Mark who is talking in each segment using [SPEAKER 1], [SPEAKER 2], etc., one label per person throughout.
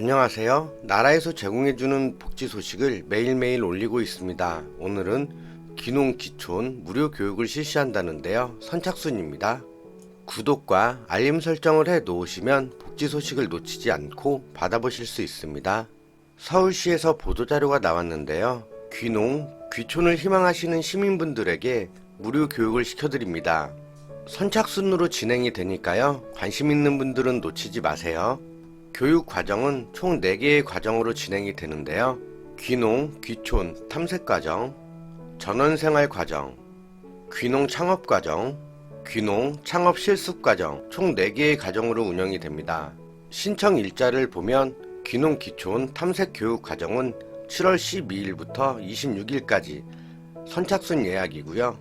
[SPEAKER 1] 안녕하세요. 나라에서 제공해주는 복지 소식을 매일매일 올리고 있습니다. 오늘은 기농 기촌 무료 교육을 실시한다는데요. 선착순입니다. 구독과 알림 설정을 해 놓으시면 복지 소식을 놓치지 않고 받아보실 수 있습니다. 서울시에서 보도자료가 나왔는데요. 귀농, 귀촌을 희망하시는 시민분들에게 무료 교육을 시켜드립니다. 선착순으로 진행이 되니까요. 관심 있는 분들은 놓치지 마세요. 교육 과정은 총 4개의 과정으로 진행이 되는데요. 귀농, 귀촌, 탐색 과정, 전원 생활 과정, 귀농 창업 과정, 귀농 창업 실습 과정 총 4개의 과정으로 운영이 됩니다. 신청 일자를 보면 귀농 기촌 탐색 교육 과정은 7월 12일부터 26일까지 선착순 예약이고요.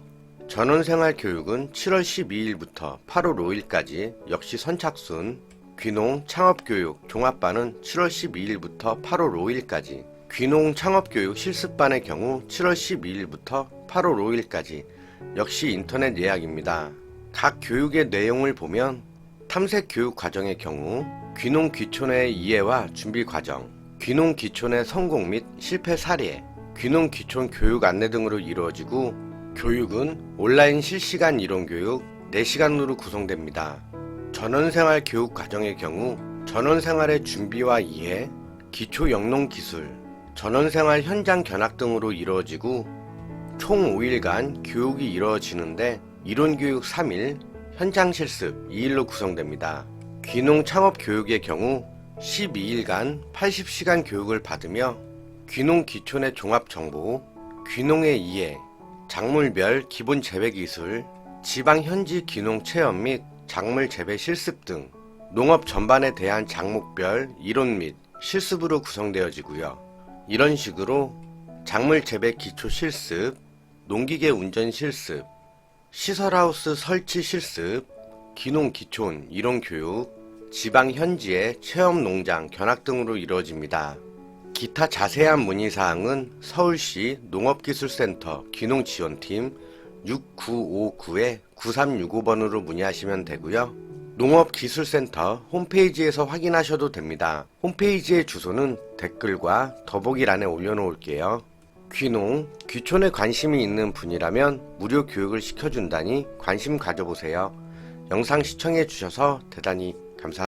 [SPEAKER 1] 전원생활 교육은 7월 12일부터 8월 5일까지 역시 선착순, 귀농 창업교육 종합반은 7월 12일부터 8월 5일까지, 귀농 창업교육 실습반의 경우 7월 12일부터 8월 5일까지 역시 인터넷 예약입니다. 각 교육의 내용을 보면 탐색 교육 과정의 경우 귀농 귀촌의 이해와 준비 과정, 귀농 귀촌의 성공 및 실패 사례, 귀농 귀촌 교육 안내 등으로 이루어지고 교육은 온라인 실시간 이론 교육 4시간으로 구성됩니다. 전원생활 교육 과정의 경우 전원생활의 준비와 이해, 기초 영농 기술, 전원생활 현장 견학 등으로 이루어지고 총 5일간 교육이 이루어지는데 이론 교육 3일, 현장 실습 2일로 구성됩니다. 귀농 창업 교육의 경우 12일간 80시간 교육을 받으며 귀농 기촌의 종합 정보, 귀농의 이해, 작물별 기본 재배 기술, 지방 현지 귀농 체험 및 작물 재배 실습 등 농업 전반에 대한 작목별 이론 및 실습으로 구성되어지고요. 이런 식으로 작물 재배 기초 실습, 농기계 운전 실습, 시설하우스 설치 실습, 기농 기촌 이론 교육, 지방 현지의 체험 농장 견학 등으로 이루어집니다. 기타 자세한 문의 사항은 서울시 농업기술센터 기농지원팀 6959-9365번으로 문의하시면 되고요. 농업기술센터 홈페이지에서 확인하셔도 됩니다. 홈페이지의 주소는 댓글과 더보기란에 올려놓을게요. 귀농, 귀촌에 관심이 있는 분이라면 무료 교육을 시켜준다니 관심 가져보세요. 영상 시청해주셔서 대단히 감사합니다.